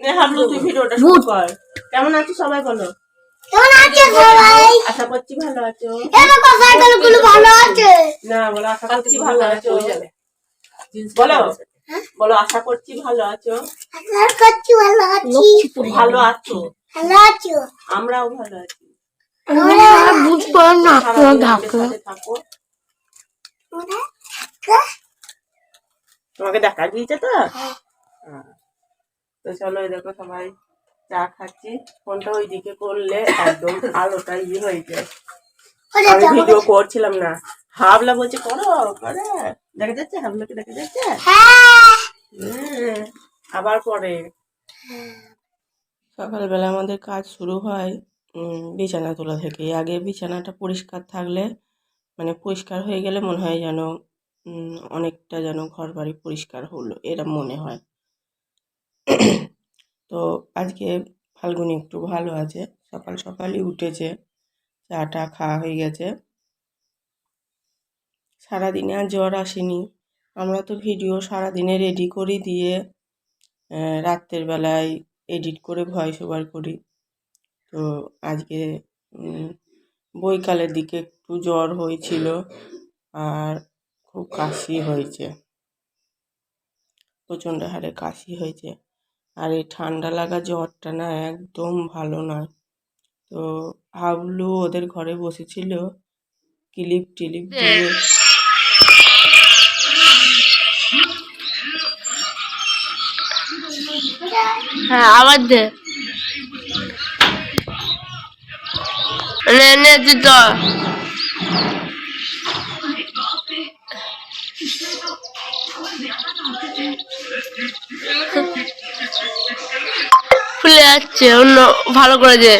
হাবলু তুই ভিডিওটা শুরু কর। কেমন আছো সবাই বলো? কেমন আছে সবাই? আশা করছি ভালো আছো। গুলো ভালো আছে? না বলো আশা করছি ভালো আছো। বলো। বলো আশা করছি ভালো আছো। আশা করছি ভালো আছি। ভালো আছো। ভালো আছো? আমরাও ভালো আছি। আমরা বুঝব না থাকো। তোমাকে দেখা দিয়েছে তো? হ্যাঁ। তো চলো এই দেখো সবাই চা খাচ্ছি। ফোনটা ওইদিকে করলে একদম আলোটা ইয়ে হয়ে যায়। আমি ভিডিও করছিলাম না। হাবলা বলছে করো করে। দেখা যাচ্ছে? হাবলাকে দেখা যাচ্ছে? হ্যাঁ। আবার পরে সকালবেলা আমাদের কাজ শুরু হয় উম, বিছানা তোলা থেকে। আগে বিছানাটা পরিষ্কার থাকলে মানে পরিষ্কার হয়ে গেলে মনে হয় যেন উম, অনেকটা যেন ঘর বাড়ি পরিষ্কার হলো এরম মনে হয়। তো আজকে ফাল্গুনি একটু ভালো আছে। সকাল সকালই উঠেছে চাটা খাওয়া হয়ে গেছে। সারাদিনে আর জ্বর আসেনি। আমরা তো ভিডিও সারাদিনে রেডি করে দিয়ে রাত্রের বেলায় এডিট করে ভয়েস ওভার করি। তো আজকে উম, বৈকালের দিকে একটু জ্বর হয়েছিল আর খুব কাশি হয়েছে। প্রচণ্ড হারে কাশি হয়েছে। আর এই ঠান্ডা লাগা জ্বরটা না একদম ভালো নয়। তো হাবলু ওদের ঘরে বসেছিল, ক্লিপ টিলিপ দিয়ে। হ্যাঁ আবার দে। ফুলে যাচ্ছে অন্য ভালো করে যে।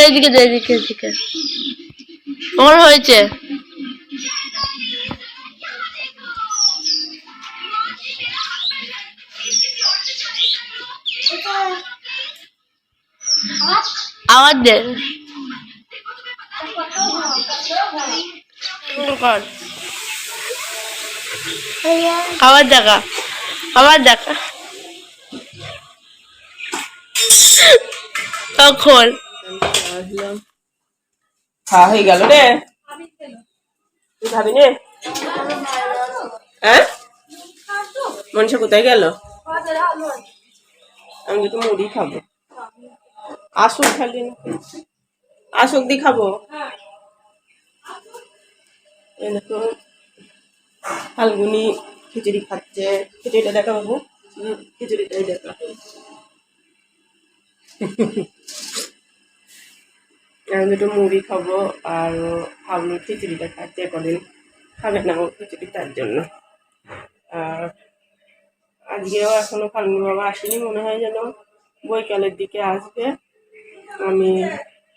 এদিকে এদিকে এদিকে ওর হয়েছে? দে কর। দেখা আবার দেখা। তখন খাওয়া হয়ে গেল রে। হ্যাঁ? কোথায় গেল? আমি একটু মুড়ি খাব। আসুক খালি আসুক, দি খাব। দেখো, ফাল্গুনি খিচুড়ি খাচ্ছে। খিচুড়িটা দেখা বাবু। খিচুড়িটাই দেখা। আমি দুটো মুড়ি খাব আর হাবলু খিচুড়িটা খাচ্ছে কদিন খাবে না ও খিচুড়ি তার জন্য। আর আজকেও এখনও ফাল্গুনি বাবা আসেনি, মনে হয় যেন বৈকালের দিকে আসবে।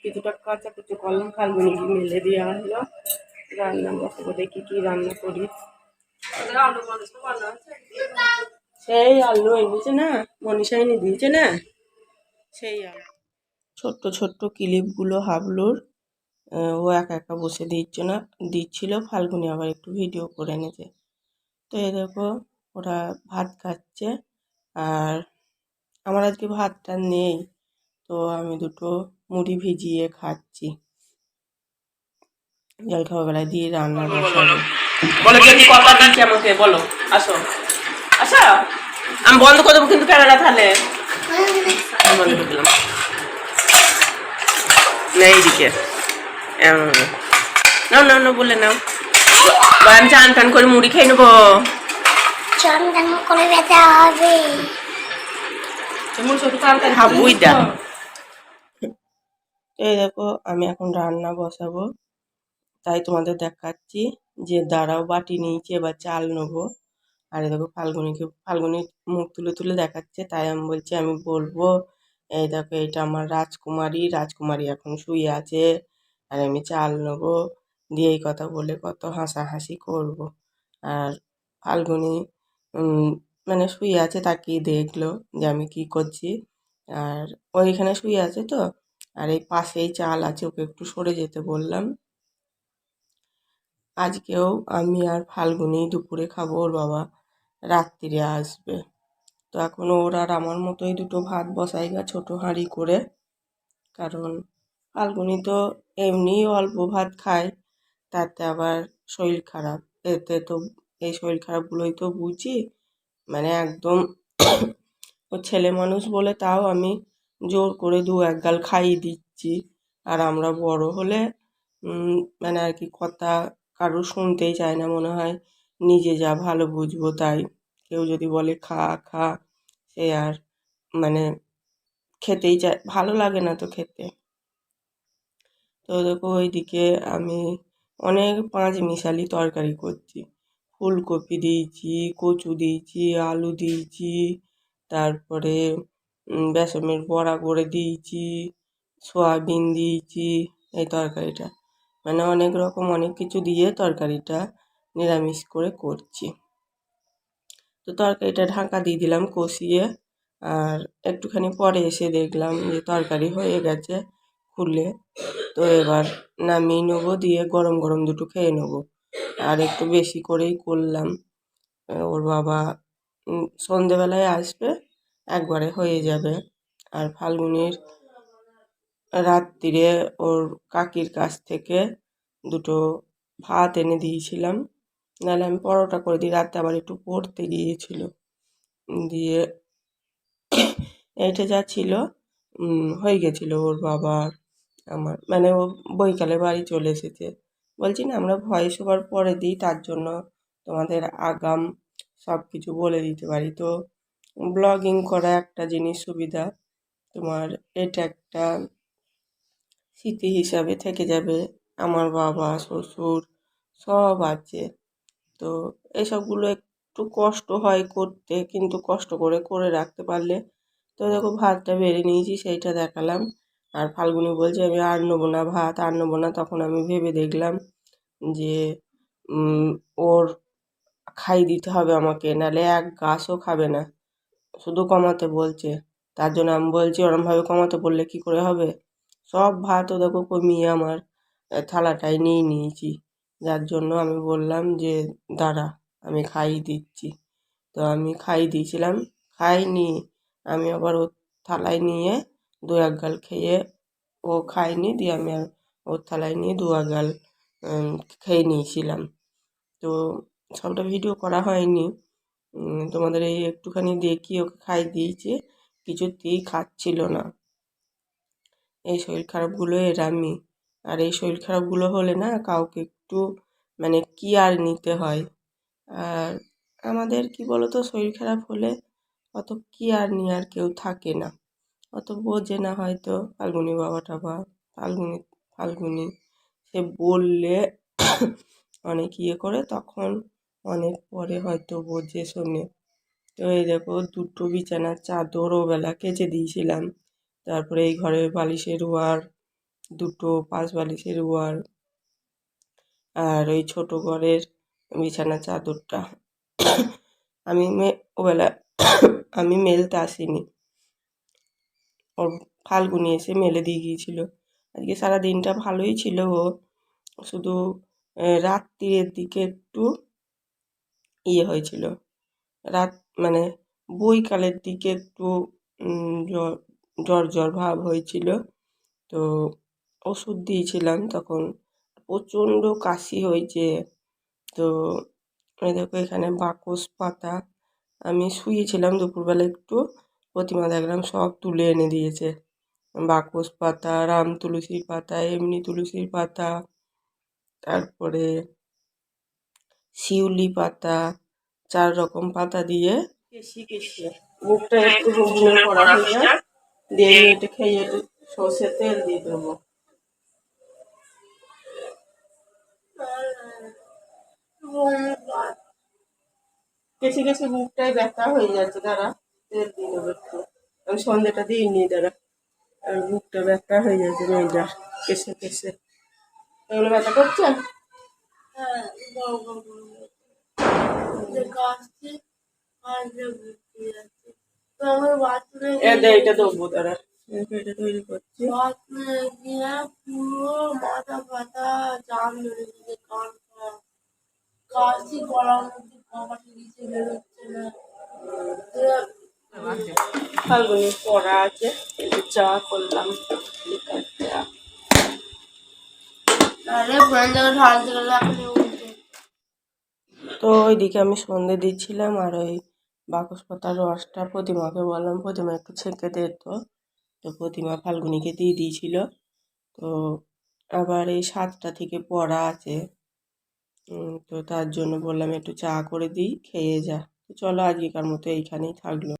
কিছুটা কাঁচা কুচু করলাম, ফাল্গুনি কি মেলে দেওয়া হলো। রান্না বসাবো, দেখি কি রান্না করি। সেই আলু এনেছে না, মনীষা এনে দিয়েছে না? সেই আলু। ছোট্ট ছোট্ট ক্লিপগুলো হাবলুর ও একা একা বসে দিচ্ছে না, দিচ্ছিল, ফাল্গুনি আবার একটু ভিডিও করে এনেছে। তো এই দেখো, ওরা ভাত খাচ্ছে, আর আমার আজকে ভাতটা নেই। তো আমি দুটো মুড়ি ভিজিয়ে খাচ্ছি। জল খাওয়া বেলায় দিয়ে রান্না বসাবো। বলো। কথা দিচ্ছি আমাকে? বলো আসো। আসো আমি বন্ধ করে দেবো কিন্তু ক্যামেরা তাহলে। আমি বন্ধ করে দিলাম। না এইদিকে। নাও নাও নাও বলে নাও। আমি চান টান করে মুড়ি খেয়ে নেব। চন্দন করে বেঁচে হবে। হাবুই দা এই দেখো, আমি এখন রান্না বসাবো। তাই তোমাদের দেখাচ্ছি যে দাঁড়াও, বাটি নিয়েছি, এবার চাল নেব। আর এই দেখো, ফাল্গুনিকে, ফাল্গুনি মুখ তুলে তুলে দেখাচ্ছে, তাই আমি বলছি, আমি বলব, এই দেখো এটা আমার রাজকুমারী রাজকুমারী এখন শুয়ে আছে। আর আমি চাল নেব। দিয়ে এই কথা বলে কত হাসাহাসি করব। আর ফাল্গুনি মানে শুয়ে আছে, তাকিয়ে দেখল যে আমি কি করছি। আর ওইখানে শুয়ে আছে তো আর এই পাশেই চাল আছে, ওকে একটু সরে যেতে বললাম। আজকেও আমি আর ফাল্গুনি দুপুরে খাব, ওর বাবা রাত্রিরে আসবে। তো এখন ওর আর আমার মতোই দুটো ভাত বসাই গা ছোটো হাঁড়ি করে, কারণ ফাল্গুনি তো এমনি অল্প ভাত খায়, তাতে আবার শরীর খারাপ। এতে তো এই শরীর খারাপগুলোই তো বুঝি মানে একদম ও ছেলে মানুষ বলে তাও আমি জোর করে দু এক গাল খাইয়ে দিচ্ছি। আর আমরা বড় হলে মানে আর কি কথা কারও শুনতেই চায় না মনে হয়। নিজে যা ভালো বুঝব তাই। কেউ যদি বলে খা খা, সে আর মানে খেতেই চায়। ভালো লাগে না তো খেতে। তো দেখো ওইদিকে আমি অনেক পাঁচ মিশালি তরকারি করছি। ফুলকপি দিয়েছি, কচু দিয়েছি, আলু দিয়েছি, তারপরে বেসনের বড়া করে দিয়েছি, সয়াবিন দিয়েছি, এই তরকারিটা। মানে অনেক রকম অনেক কিছু দিয়ে তরকারিটা নিরামিষ করে করছি। তো তরকারিটা ঢাকা দিয়ে দিলাম কষিয়ে, আর একটুখানি পরে এসে দেখলাম যে তরকারি হয়ে গেছে খুলে। তো এবার নামিয়ে নেব, দিয়ে গরম গরম দুটো খেয়ে নেব। আর একটু বেশি করেই করলাম। ওর বাবা সন্ধেবেলায় আসবে একবারে হয়ে যাবে। আর ফাল্গুনির রাত্রিরে ওর কাকির কাছ থেকে দুটো ভাত এনে দিয়েছিলাম। নাহলে আমি পরোটা করে দিই। রাতে আবার একটু পড়তে গিয়েছিল। দিয়ে এইটা যা ছিল হয়ে গেছিল ওর বাবার আমার। মানে ও বৈকালে বাড়ি চলে এসেছে। বলছি না, আমরা ভয়েস ওভার পরে দিই, তার জন্য তোমাদের আগাম সব কিছু বলে দিতে পারি। তো ব্লগিং করা একটা জিনিস সুবিধা। তোমার এটা একটা স্মৃতি হিসাবে থেকে যাবে। আমার বাবা, শ্বশুর সব আছে। তো এসবগুলো একটু কষ্ট হয় করতে, কিন্তু কষ্ট করে করে রাখতে পারলে তো দেখো ভাতটা বেড়ে নিয়েছি, সেইটা দেখালাম। আর ফাল্গুনি বলছে, আমি আর নেব না ভাত, আর নেব না। তখন আমি ভেবে দেখলাম যে ওর খাই দিতে হবে আমাকে, নাহলে এক গাছও খাবে না। শুধু কমাতে বলছে। তার জন্য আমি বলছি ওরমভাবে কমাতে বললে কি করে হবে? সব ভাতও দেখো কমিয়ে আমার আহ, থালাটায় নিয়ে নিয়েছি। যার জন্য আমি বললাম যে দাঁড়া আমি খাইয়ে দিচ্ছি। তো আমি খাইয়ে দিয়েছিলাম খাইনি। আমি আবার ওর থালায় নিয়ে দু এক গাল খেয়ে ও খায়নি দিয়ে আমি আর ওর থালায় নিয়ে দু এক গাল খেয়ে নিয়েছিলাম। তো সবটা ভিডিও করা হয়নি। তোমাদের এই একটুখানি দেখিয়ে ওকে খাই দিয়েছি, কিছুতেই খাচ্ছিল না। এই শরীর খারাপগুলো এরামই আর এই শরীর খারাপগুলো হলে না কাউকে একটু মানে কেয়ার নিতে হয়। আর আমাদের কি বলতো, শরীর খারাপ হলে অত কেয়ার নিয়ে আর কেউ থাকে না। অত বোঝে না হয়তো ফাল্গুনি বাবাটা বা ফাল্গুনি ফাল্গুনি। সে বললে অনেক ইয়ে করে, তখন অনেক পরে হয়তো বোঝে শোনে। তো এই দেখো, দুটো বিছানার চাদর ওবেলা কেচে দিয়েছিলাম। তারপরে এই ঘরের বালিশের ওয়ার, দুটো পাঁচ বালিশের ওয়ার আর ওই ছোটো ঘরের বিছানার চাদরটা। আমি মে, ওবেলা আমি মেলতে আসিনি। ওর ফাল্গুনি এসে মেলে দিয়ে গিয়েছিল। আজকে সারা দিনটা ভালোই ছিল ও। শুধু রাত্রির দিকে একটু ইয়ে হয়েছিল। রাত মানে বৈকালের দিকে একটু জ্বর জ্বর ভাব হয়েছিল। তো ওষুধ দিয়েছিলাম তখন। প্রচণ্ড কাশি হয়েছে। তো দেখো এখানে বাকস পাতা আমি শুয়েছিলাম দুপুরবেলা একটু। প্রতিমা দেখলাম সব তুলে এনে দিয়েছে। বাকস পাতা, রাম তুলসীর পাতা, এমনি তুলসীর পাতা, তারপরে শিউলি পাতা চার রকম পাতা দিয়ে কেশি কেশি। মুখটা একটু ঘুমিয়ে পড়া হয়ে দিয়ে এটা খেয়ে একটু সর্ষে তেল দিয়ে দেবো। কেশি কেশি মুখটাই ব্যথা হয়ে যাচ্ছে দাঁড়া তেল দিয়ে দেবো একটু। আমি সন্ধ্যেটা দিইনি দাঁড়া। আর মুখটা ব্যথা হয়ে যাচ্ছে মেয়েটার কেসে কেসে এগুলো ব্যথা করছে? এ দে এটা দেবো দাঁড়া এটা তৈরি করছি পুরো মাথা ফাতা জাম ধরে গেছে কানটা কাশি গলার মধ্যে কপাটি দিচ্ছে বেরোচ্ছে না ফাল্গুনি পড়া আছে একটু চা করলাম লিকার চা আরে পুরান জায়গায় ঢালতে গেলে আপনি উঠে তো ওইদিকে আমি সন্ধে দিচ্ছিলাম আর ওই বাকস পাতার রসটা প্রতিমাকে বললাম, প্রতিমা একটু ছেঁকে দে তো। তো প্রতিমা ফাল্গুনিকে দিয়ে দিয়েছিল। তো আবার এই সাতটা থেকে পড়া আছে। তো তার জন্য বললাম একটু চা করে দিই, খেয়ে যা। তো চলো আজকেকার মতো এইখানেই থাকল।